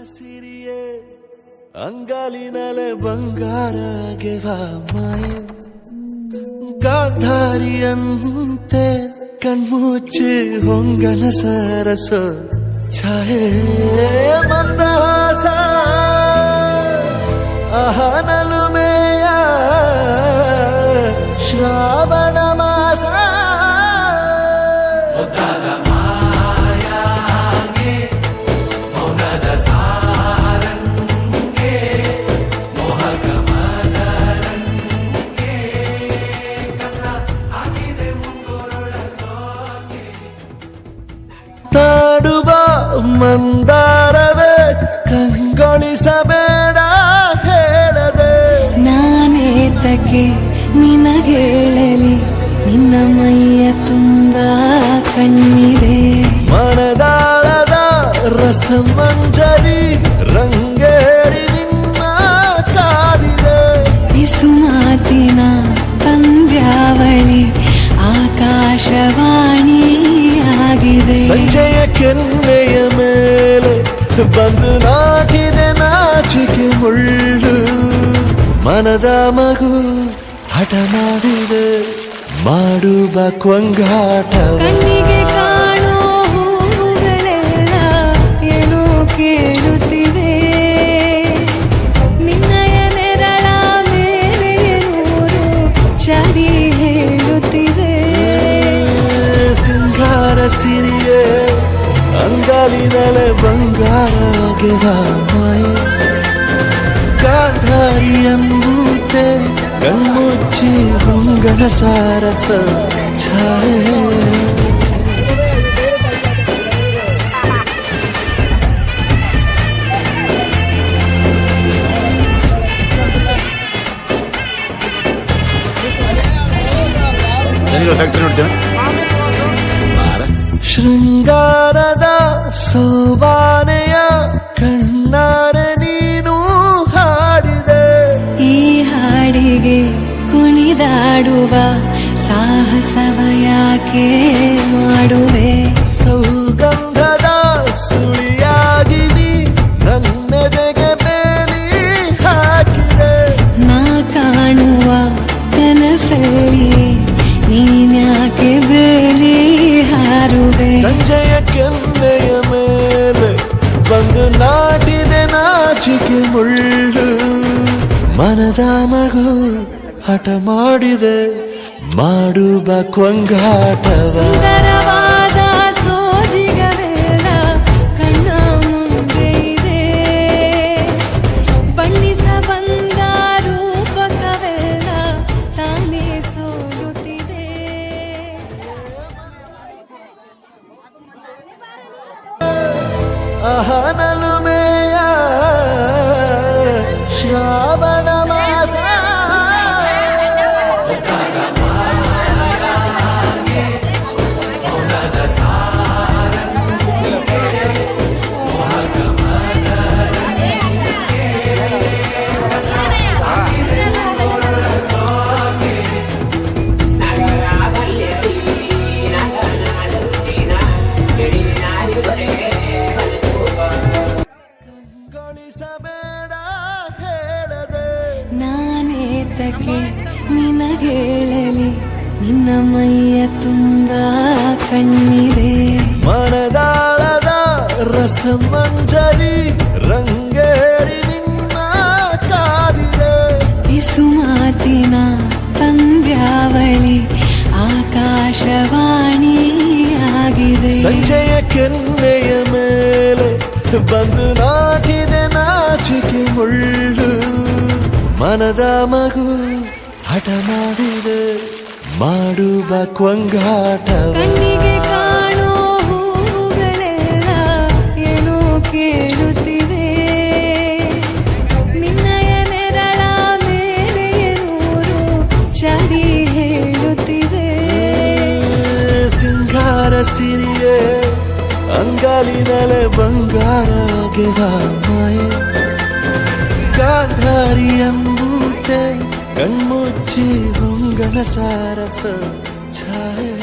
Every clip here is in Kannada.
ಸಿರಿಯೇ ಅಂಗಾಲಿನಲೆ ಬಂಗಾರಗೆವ ಮಾಯೆ ಗಾಂಧಾರಿಯಂತೆ ಕಣ್ಮುಚ್ಚಿ ಹೊಂಗನ ಸರಸ ಛಾಯೆ ಮಂದಹಾಸ ಅಹನಲುಮೆಯ ನಾನೇತಕ್ಕೆ ನಿನಗೇಳಲಿ ನಿನ್ನ ಮೈಯ ತುಂಬ ಕಣ್ಣಿದೆ. ಮನದಾಳದ ರಸಮಂಜರಿ ರಂಗೇರಿ ನಿನ್ನ ಕಾದಿದೆ. ಬಿಸು ಮಾತಿನ ಪಂದ್ಯಾವಳಿ ಆಕಾಶವಾಣಿಯಾಗಿದೆ. ಸಂಜೆಯ ಕೆನ್ನೆಯ ಮೇಲೆ ಬಂದು ನಾಟಿದೆ ನಾಚಿಕೆ ಮುಳ್ಳು. ಮನದ ಮಗು ಹಠ ಮಾಡಿದೆ ಮಾಡುವ ಕೊಂಗಾಟ. ಕಣ್ಣಿಗೆ ಕಾಣೋ ಹೂವುಗಳೆಲ್ಲ ಏನೋ ಕೇಳುತ್ತಿವೆ. ನಿನ್ನಯ ನೆರಳ ಮೇಲೆ ನೂರು ಚಡಿ ಹೇಳುತ್ತಿವೆ. ಸಿಂಗಾರ ಸಿರಿಯೇ ಅಂಗಾಲಿನಲೆ ಬಂಗಾರ ಮಾಯೆ ಕಣ್ಮುಚ್ಚಿ ಹೊಂಗನ ಸಾರಸ ಛಾಯೆ ಫ್ಯಾಕ್ಟ್ರಿ ನೋಡ್ತೀವಿ ಶೃಂಗಾರದ ಸೋಬಾನೆಯ ಕಣ್ಣಾರೆ ಕುಣಿದಾಡುವ ಸಾಹಸವ ಯಾಕೆ ಮಾಡುವೆ? ಸೌಗಂಧದ ಸುಳಿಯಾಗಿ ನೀ ನನ್ನೆದೆಗೆ ಬೇಲಿ ಹಾಕಿದೆ. ನಾ ಕಾಣುವ ಕನಸಲ್ಲಿ ನೀನ್ಯಾಕೆ ಬೇಲಿ ಹಾರುವೆ? ಸಂಜೆಯ ಕೆನ್ನೆಯ ಮೇಲೆ ಬಂದು ನಾಟಿದೆ ನಾಚಿಕೆ ಮುಳ್ಳು. ಹಠ ಮಾಡಿದೆ ಮಾಡುವ ಕೊಂಗಾಟವ. ರಸಮಂಜರಿ ರಂಗೇರಿ ನಿನ್ನ ಕಾದಿದೆ. ಇಸುಮಾತಿನ ಮಾತಿನ ಪಂದ್ಯಾವಳಿ ಆಕಾಶವಾಣಿಯಾಗಿದೆ. ಸಂಜೆಯ ಕೆನ್ನೆಯ ಮೇಲೆ ಬಂದು ನಾಟಿದೆ ನಾಚಿಕೆ ಮುಳ್ಳು. ಮನದ ಮಗು ಹಠ ಮಾಡಿದೆ ಮಾಡುವ ಕೊಂಗಾಟವ ಅಂಗಾಲಿನಲೆ ಬಂಗಾರಗೆವ ಮಾಯೆ ಗಾಂಧಾರಿಯಂತೆ ಕಣ್ಮುಚ್ಚಿ ಹೊಂಗನ ಸಾರಸ ಛಾಯೆ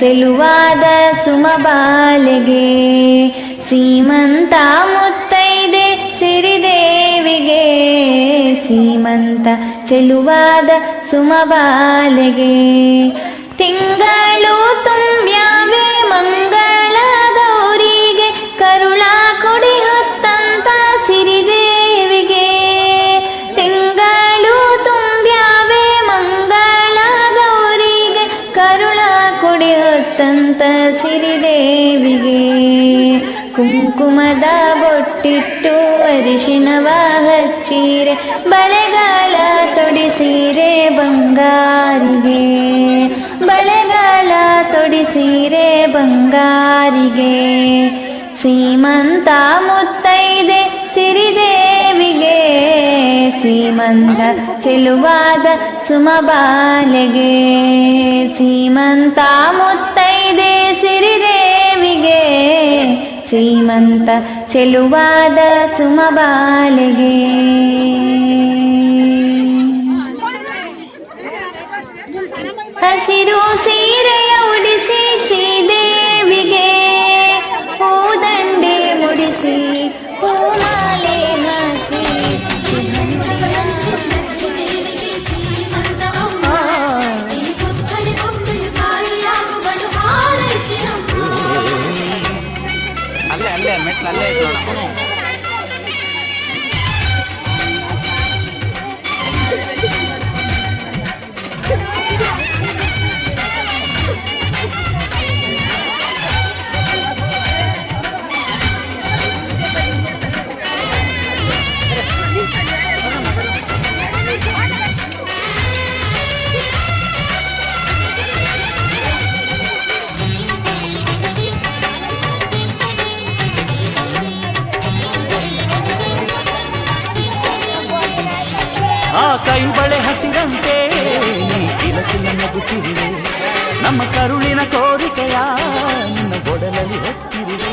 ಚೆಲುವಾದ ಸುಮಬಾಲೆಗೆ ಸೀಮಂತ ಮುತ್ತೈದೆ ಸಿರಿದೇವಿಗೆ ಸೀಮಂತ ಚೆಲುವಾದ ಸುಮಬಾಲೆಗೆ. ತಿಂಗಳು ತುಂಬ್ಯಾವೆ ಮಂಗಳ ಗೌರಿಗೆ ಕರುಳ ಸಿರಿದೇವಿಗೆ ಕುಂಕುಮದ ಬೊಟ್ಟಿಟ್ಟು ಅರಿಶಿನವ ಹಚ್ಚಿರೆ ಬಳೆಗಾಲ ತೊಡಿಸಿರೆ ಬಂಗಾರಿಗೆ, ಬಳೆಗಾಲ ತೊಡಿಸಿರೆ ಬಂಗಾರಿಗೆ. ಸೀಮಂತ ಮುತ್ತೈದೆ ಸಿರಿದೇವಿಗೆ ಸೀಮಂತ ಚೆಲುವಾದ ಸುಮಬಾಲೆಗೆ ಸೀಮಂತ ಮುತ್ತೈದೆ ಸಿರಿದೇವಿಗೆ ಸೀಮಂತ ಚೆಲುವಾದ ಸುಮಬಾಲೆಗೆ ಹಸಿರು ಸೀರೆಯ ಉಡಿಸಿ ಆ ಕೈ ಬಳೆ ಹಸಿರಂತೆ, ನೀ ಕಿಲಕಿಲ ನಗುತ್ತಿರುವೆ. ನಮ್ಮ ಕರುಳಿನ ಕೋರಿಕೆಯ ನಿನ್ನ ಗೊಡಲಲ್ಲಿ ಹೊತ್ತಿರುವೆ.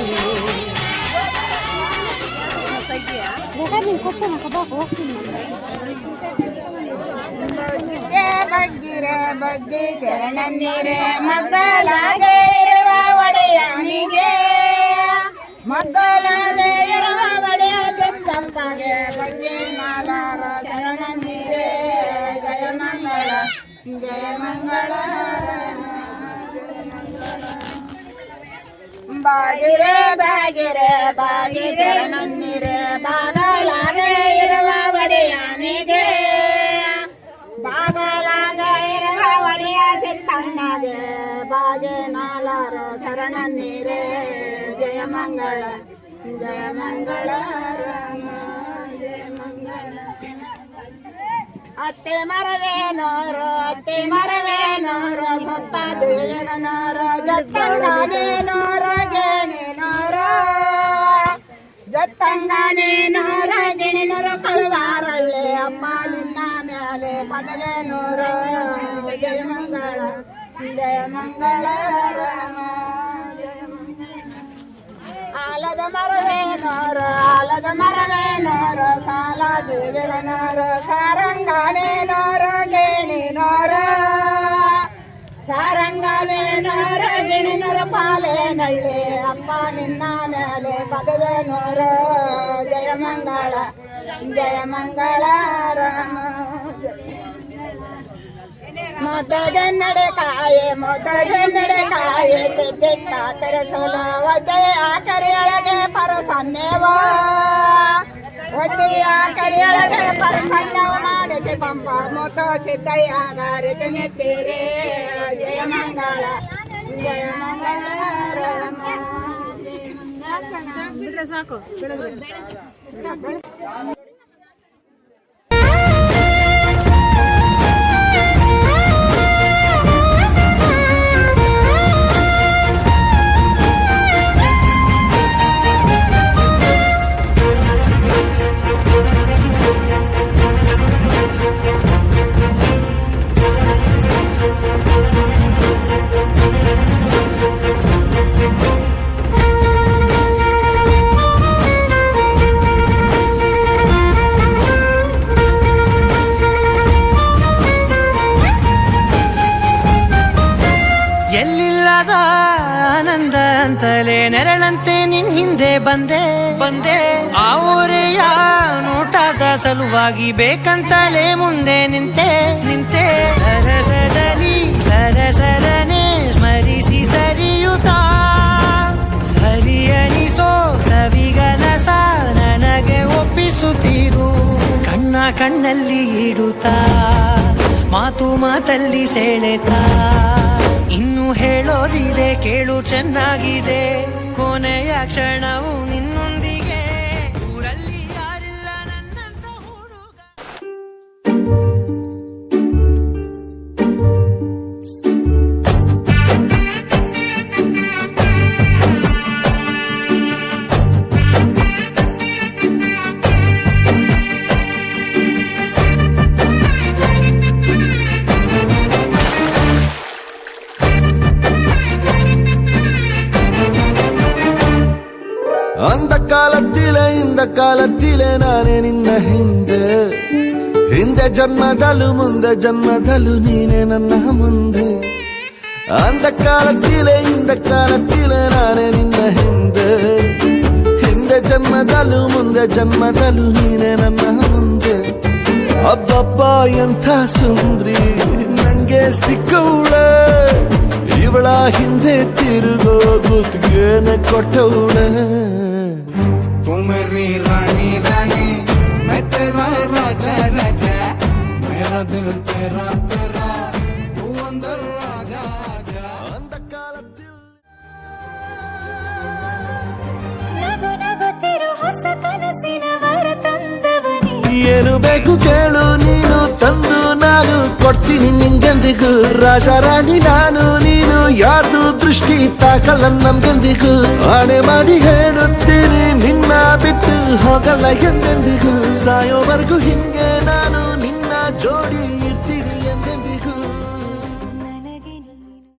ಬಗ್ಗಿರೆ ಬಗ್ಗಿ ಶರಣನ್ನಿರೆ ಮಗ್ಗಲಾಗೆ ಇರುವ ಒಡೆಯನಿಗೆ. ಮಗ್ಗಲಾಗೆ ಇರುವ ಒಡೆಯ ಚಂದಪ್ಪಗೆ ಬಗ್ಗೆ ನಾಲಾರ ಜಯ ಮಂಗಳ ಬಾಗಿರೆ ಬಾಗಿರೆ ಬಾಗಿ ಶರಣನ್ನಿರೆ ಬಾಗಲಾಗೆ ಇರುವ ಒಡೆಯನಿಗೆ ಬಾಗಲಾಗ ಇರುವ ಒಡೆಯ ಸಿತ್ತಣ್ಣಗೆ ಬಾಗೆ ನಾಲಾರು ಶರಣ ನೀರೇ ಜಯ ಮಂಗಳ ಜಯ ಮಂಗಳ ಅತ್ತೆ ಮರವೇ ನೋರು ಅತ್ತೆ ಮರವೇ ನೋರು ಸೊತ್ತ ದೇವಗ ನೋರು ಜತ್ತಂಗಾನೆ ನೋರು ಗೇಣಿ ನೋರು ಜತ್ತಂಗಾನೆ ನೋರು ಗಿಣಿ ನೋರು ಕಳುವಾರಳ್ಳೆ ಅಮ್ಮ ನಿನ್ನ ಮೇಲೆ ಪದವೇ ನೋರು ಜಯ ಮಂಗಳ ಜಯ ಮಂಗಳ ರಾಮ ಜಯ ಮಂಗಳ ಆಲದ ಮರವೇ ನೋರು ಆಲದ ಮರವೇ ನೋರು ಸಾಲ ದೇವಿಗ ನೋರು ಗಿಣಿ ನೋರು ಪಾಲೆ ನಳ್ಳಿ ಅಪ್ಪ ನಿನ್ನ ಮೇಲೆ ಪದವೇ ನೋರು ಜಯ ಮಂಗಳ ಜಯ ಮಂಗಳ ರಾಮ ಮೊದಗನ್ನಡೆ ಕಾಯೆ ಮೊದಗನ್ನಡೆ ಕಾಯೆ ತೆದ್ದೆಟ್ಟ ತೆರೆಸಲು ಒದ್ದೆಯ ಕರಿಯೊಳಗೆ ಪರಸನ್ನೇವ ಒದ್ದೆಯ ಕರಿಯೊಳಗೆ ಪರಸನ್ಯವ ಮಾಡಿಸಿ ಪಂಪ ಮುತ ಸಿದ್ದಯ್ಯ ಗಾರಿತ ನೆತ್ತೀರೆ ಜಯ ಮಂಗಳ saco. ಬಂದೆ ಬಂದೆ. ಆ ಊರೆಯ ನೋಟದ ಸಲುವಾಗಿ ಬೇಕಂತಲೇ ಮುಂದೆ ನಿಂತೆ ನಿಂತೆ. ಸರಸದಲ್ಲಿ ಸರಸರನೆ ಸ್ಮರಿಸಿ ಸರಿಯುತ್ತ. ಸರಿಯನಿಸೋ ಸವಿಗನಸ ನನಗೆ ಒಪ್ಪಿಸುತ್ತೀರು. ಕಣ್ಣ ಕಣ್ಣಲ್ಲಿ ಇಡುತ್ತಾ, ಮಾತು ಮಾತಲ್ಲಿ ಸೆಳೆತಾ. ಇನ್ನು ಹೇಳೋದಿದೆ ಕೇಳು ಚೆನ್ನಾಗಿದೆ. ಕೊನೆಯ ಕ್ಷಣವು ನಿನ್ನೊಂದಿಗೆ அந்த காலத்தில இந்த ಕಾಲತ್ತಿಲೆ ನಾನೇ ನಿನ್ನ ಹಿಂದೆ ಹಿಂದೆ ಜನ್ಮದಲು ಮುಂದೆ ಜನ್ಮದಲು ನೀನೆ ನನ್ನ ಮುಂದೆ அந்த காலத்திலே இந்த காலத்திலே நானே நின்ன ஹிந்து இந்த ಜನ್ಮದಲು ಮುಂದೆ ಜನ್ಮದಲು ನೀನೆ ನನ್ನ ಮುಂದೆ ಅಬ್ಬಬ್ಬ ಎಂಥ ಸುಂದ್ರಿ ನಂಗೆ ಸಿಕ್ಕವಳ ಇವಳ ಹಿಂದೆ ತಿರುಗೋ ಗುತ್ಗೇನೆ ಕೊಟ್ಟವಳ तेरा राजा राजा। मेरा दिल तेरा तेरा। ಏನು ಬೇಕು ಕೇಳು ನೀನು, ತಂದು ನಾನು ಕೊಡ್ತೀನಿ ನಿಂಗೆಂದಿಗೂ. ರಾಜ ರಾಣಿ ನಾನು, ನೀನು ಯಾರ್ದು ದೃಷ್ಟಿ ತಾಕಲ್ಲ ನಮ್ಗೆಂದಿಗೂ. ಆಣೆ ಮಾಡಿ ಹೇಳುತ್ತೀನಿ ನಿನ್ನ ಬಿಟ್ಟು ಹೋಗಲ್ಲ ಎಂದೆಂದಿಗೂ. ಸಾಯೋವರೆಗೂ ಹಿಂಗೆ ನಾನು